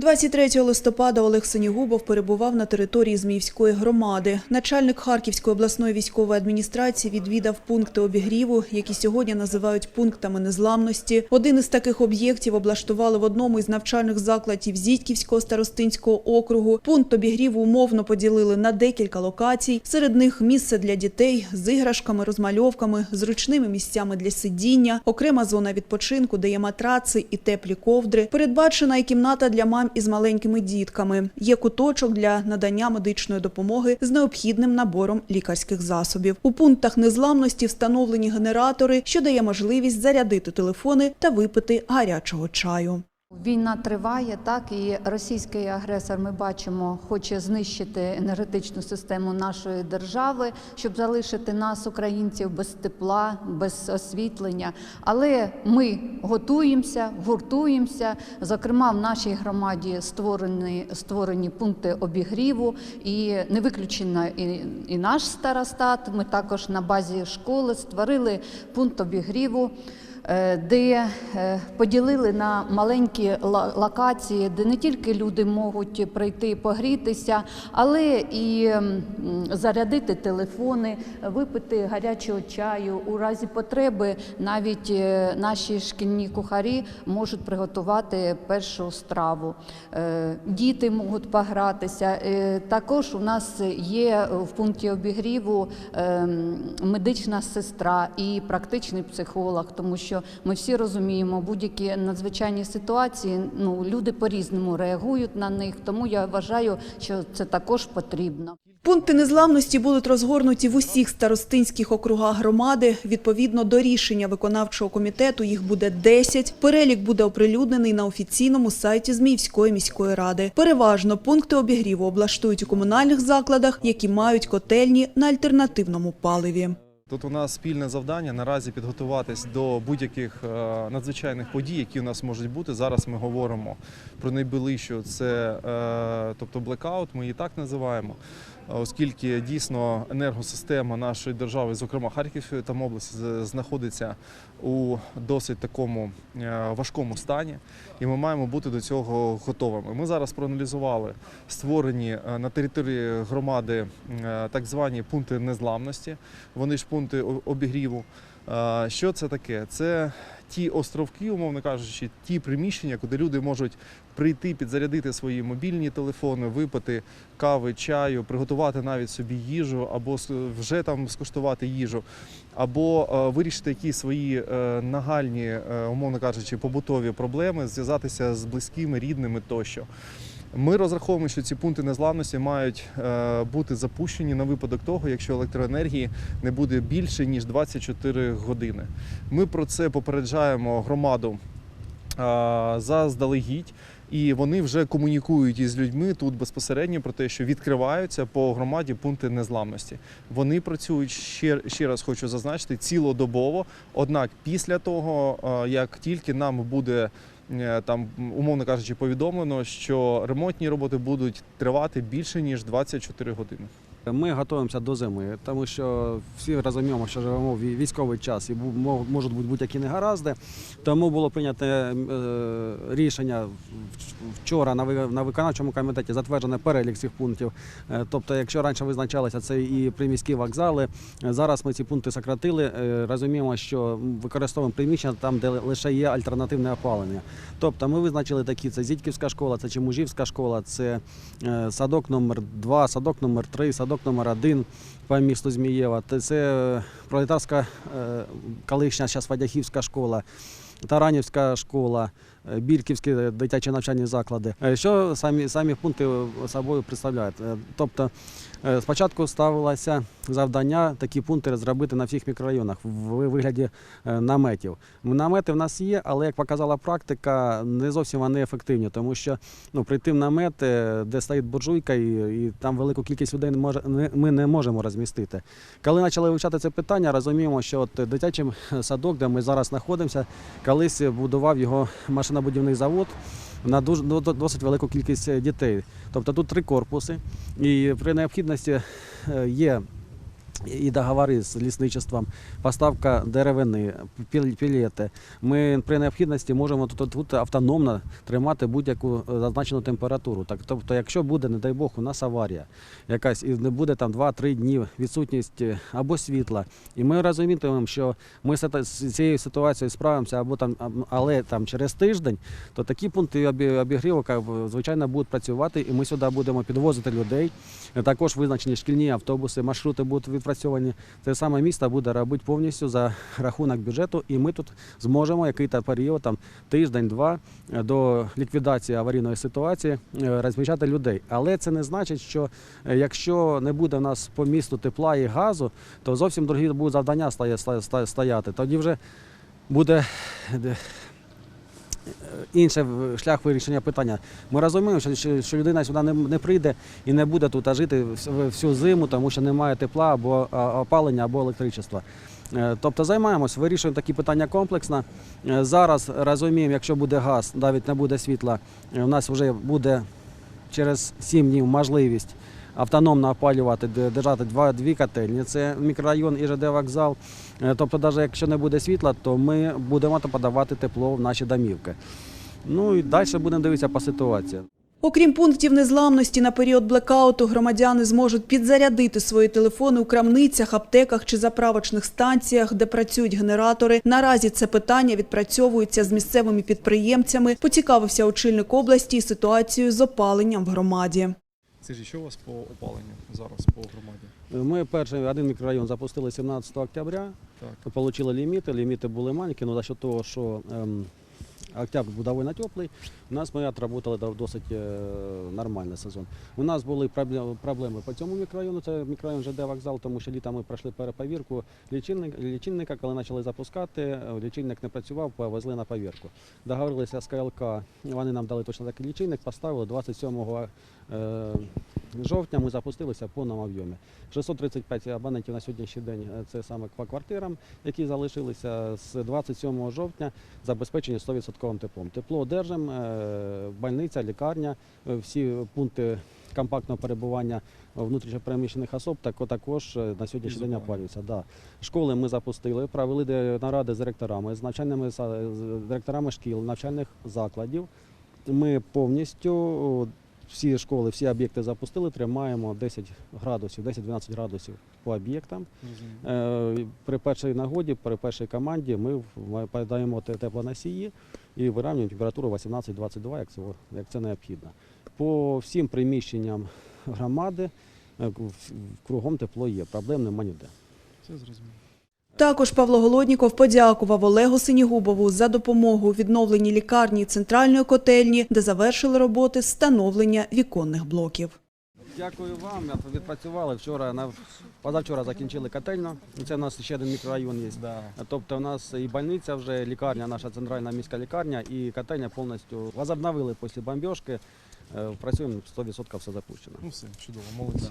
23 листопада Олег Синігубов перебував на території Зміївської громади. Начальник Харківської обласної військової адміністрації відвідав пункти обігріву, які сьогодні називають пунктами незламності. Один із таких об'єктів облаштували в одному із навчальних закладів Зітьківського старостинського округу. Пункт обігріву умовно поділили на декілька локацій. Серед них місце для дітей з іграшками, розмальовками, зручними місцями для сидіння, окрема зона відпочинку, де є матраци і теплі ковдри. Передбачена і кімната для мам із маленькими дітками. Є куточок для надання медичної допомоги з необхідним набором лікарських засобів. У пунктах незламності встановлені генератори, що дає можливість зарядити телефони та випити гарячого чаю. Війна триває, так і російський агресор, ми бачимо, хоче знищити енергетичну систему нашої держави, щоб залишити нас, українців, без тепла, без освітлення. Але ми готуємося, гуртуємося. Зокрема, в нашій громаді створені, створені пункти обігріву, і не виключено і, і наш старостат. Ми також на базі школи створили пункт обігріву де е, поділили на маленькі локації, де не тільки люди можуть прийти погрітися, але і зарядити телефони, випити гарячого чаю. У разі потреби навіть е, наші шкільні кухарі можуть приготувати першу страву. Е, Діти можуть погратися. Е, Також у нас є в пункті обігріву ем, медична сестра і практичний психолог, тому що ми всі розуміємо, будь-які надзвичайні ситуації, ну люди по-різному реагують на них. Тому я вважаю, що це також потрібно. Пункти незламності будуть розгорнуті в усіх старостинських округах громади. Відповідно до рішення виконавчого комітету їх буде 10. Перелік буде оприлюднений на офіційному сайті Зміївської міської ради. Переважно пункти обігріву облаштують у комунальних закладах, які мають котельні на альтернативному паливі. Тут у нас спільне завдання наразі підготуватись до будь-яких е, надзвичайних подій, які у нас можуть бути. Зараз ми говоримо про найближчу, це е, тобто блекаут, ми її так називаємо, оскільки дійсно енергосистема нашої держави, зокрема Харківської там області, знаходиться у досить такому е, важкому стані, і ми маємо бути до цього готовими. Ми зараз проаналізували створені е, на території громади е, так звані пункти незламності. Вони ж пункти обігріву. Що це таке? Це ті островки, умовно кажучи, ті приміщення, куди люди можуть прийти, підзарядити свої мобільні телефони, випити кави, чаю, приготувати навіть собі їжу, або вже там скуштувати їжу, або е, вирішити якісь свої е, нагальні, е, умовно кажучи, побутові проблеми, зв'язатися з близькими, рідними тощо. Ми розраховуємо, що ці пункти незламності мають е, бути запущені на випадок того, якщо електроенергії не буде більше ніж 24 години. Ми про це попереджаємо громаду е, заздалегідь. І вони вже комунікують із людьми тут безпосередньо про те, що відкриваються по громаді пункти незламності. Вони працюють ще, ще раз хочу зазначити цілодобово. Однак після того, е, як тільки нам буде там, умовно кажучи, повідомлено, що ремонтні роботи будуть тривати більше ніж 24 години. Ми готуємося до зими, тому що всі розуміємо, що живемо в військовий час і можуть бути будь-які негаразди. Тому було прийнято е, рішення вчора на виконавчому комітеті затверджений перелік цих пунктів. Е, Тобто, якщо раніше визначалося це і приміські вокзали, е, зараз ми ці пункти сократили. Розуміємо, що використовуємо приміщення там, де лише є альтернативне опалення. Тобто ми визначили такі: це Зітьківська школа, це Чемужівська школа, це садок номер 2 садок номер 3 садок номер 1 по місту Змієва. Це е, пролетарська е, колишня зараз Вадяхівська школа. Таранівська школа, е, Бірківські дитячі навчальні заклади. Що самі, самі пункти собою представляють? Тобто спочатку ставилося завдання такі пункти зробити на всіх мікрорайонах в вигляді наметів. Намети в нас є, але як показала практика, не зовсім вони ефективні, тому що ну, прийти в намет, де стоїть буржуйка, і, і там велику кількість людей ми не можемо розмістити. Коли почали вивчати це питання, розуміємо, що от дитячий садок, де ми зараз знаходимося, колись будував його машинобудівний завод на дуже до- досить велику кількість дітей. Тобто тут три корпуси, і при необхідності е, є і договори з лісничеством, поставка деревини, піл- пілети. Ми при необхідності можемо тут, тут автономно тримати будь-яку е, зазначену температуру. Так, тобто, якщо буде, не дай Бог, у нас аварія якась і не буде там 2-3 дні відсутність е, або світла, і ми розумітимемо, що ми з цією ситуацією справимося, або там, але там через тиждень, то такі пункти обі- обігріву, звичайно, будуть працювати, і ми сюди будемо підвозити людей. Е, Також визначені шкільні автобуси, маршрути будуть відпрацьовані. Це саме місто буде робити повністю за рахунок бюджету, і ми тут зможемо якийсь період, там тиждень-два е, до ліквідації аварійної ситуації е, розміщати людей. Але це не значить, що е, якщо не буде в нас по місту тепла і газу, то зовсім другі будуть завдання стоя- стоя- стоя- стояти. Тоді вже буде. Інший шлях вирішення питання. Ми розуміємо, що, що, що людина сюди не, не прийде і не буде тут жити всю зиму, тому що немає тепла або опалення, або електричества. Е, Тобто займаємось, вирішуємо такі питання комплексно. Е, Зараз розуміємо, якщо буде газ, навіть не буде світла, е, у нас вже буде через 7 днів можливість автономно опалювати, держати два, дві котельні. Це мікрорайон і ЖД вокзал. Е, Тобто, навіть якщо не буде світла, то ми будемо подавати тепло в наші домівки. Ну і далі будемо дивитися по ситуації. Окрім пунктів незламності, на період блекауту громадяни зможуть підзарядити свої телефони у крамницях, аптеках чи заправочних станціях, де працюють генератори. Наразі це питання відпрацьовується з місцевими підприємцями. Поцікавився очільник області і ситуацією з опаленням в громаді. Ж що у вас по опаленню зараз по громаді? Ми перший один мікрорайон запустили 17 октября. Так. Получили ліміти. Ліміти були маленькі, але за счет того, що ем, октябрь був доволі теплий, у нас ми отработали досить е, нормальний сезон. У нас були проблеми, по цьому мікрорайону, це мікрорайон ЖД вокзал, тому що літом ми пройшли переповірку лічильник, лічильника, коли почали запускати, е, лічильник не працював, повезли на повірку. Договорилися з КЛК, вони нам дали точно такий лічильник, поставили 27 е, жовтня ми запустилися в повному об'ємі. 635 абонентів на сьогоднішній день е, це саме по квартирам, які залишилися з 27 жовтня забезпечені 100% теплом. Тепло одержимо, е, больниця, лікарня, е, всі пункти компактного перебування внутрішньопереміщених особ так, також е, на сьогоднішній день опалюються. Да. Школи ми запустили, провели наради з директорами, з навчальними з директорами шкіл, навчальних закладів. Ми повністю всі школи, всі об'єкти запустили, тримаємо 10 градусів, 10-12 градусів по об'єктам. Е, При першій нагоді, при першій команді ми подаємо те- теплоносії і вирівнюємо температуру 18-22, як це, як це необхідно. По всім приміщенням громади е, кругом тепло є, проблем нема ніде. Це зрозуміло. Також Павло Голодніков подякував Олегу Синігубову за допомогу у відновленні лікарні центральної котельні, де завершили роботи встановлення віконних блоків. Дякую вам. Відпрацювали вчора. На позавчора закінчили котельну. Це у нас ще один мікрорайон є. Да. Тобто у нас і больниця вже лікарня, наша центральна міська лікарня, і котельня повністю возобновили після бомбіжки. Е, Працюємо 100% все запущено. Ну все, чудово, молодці.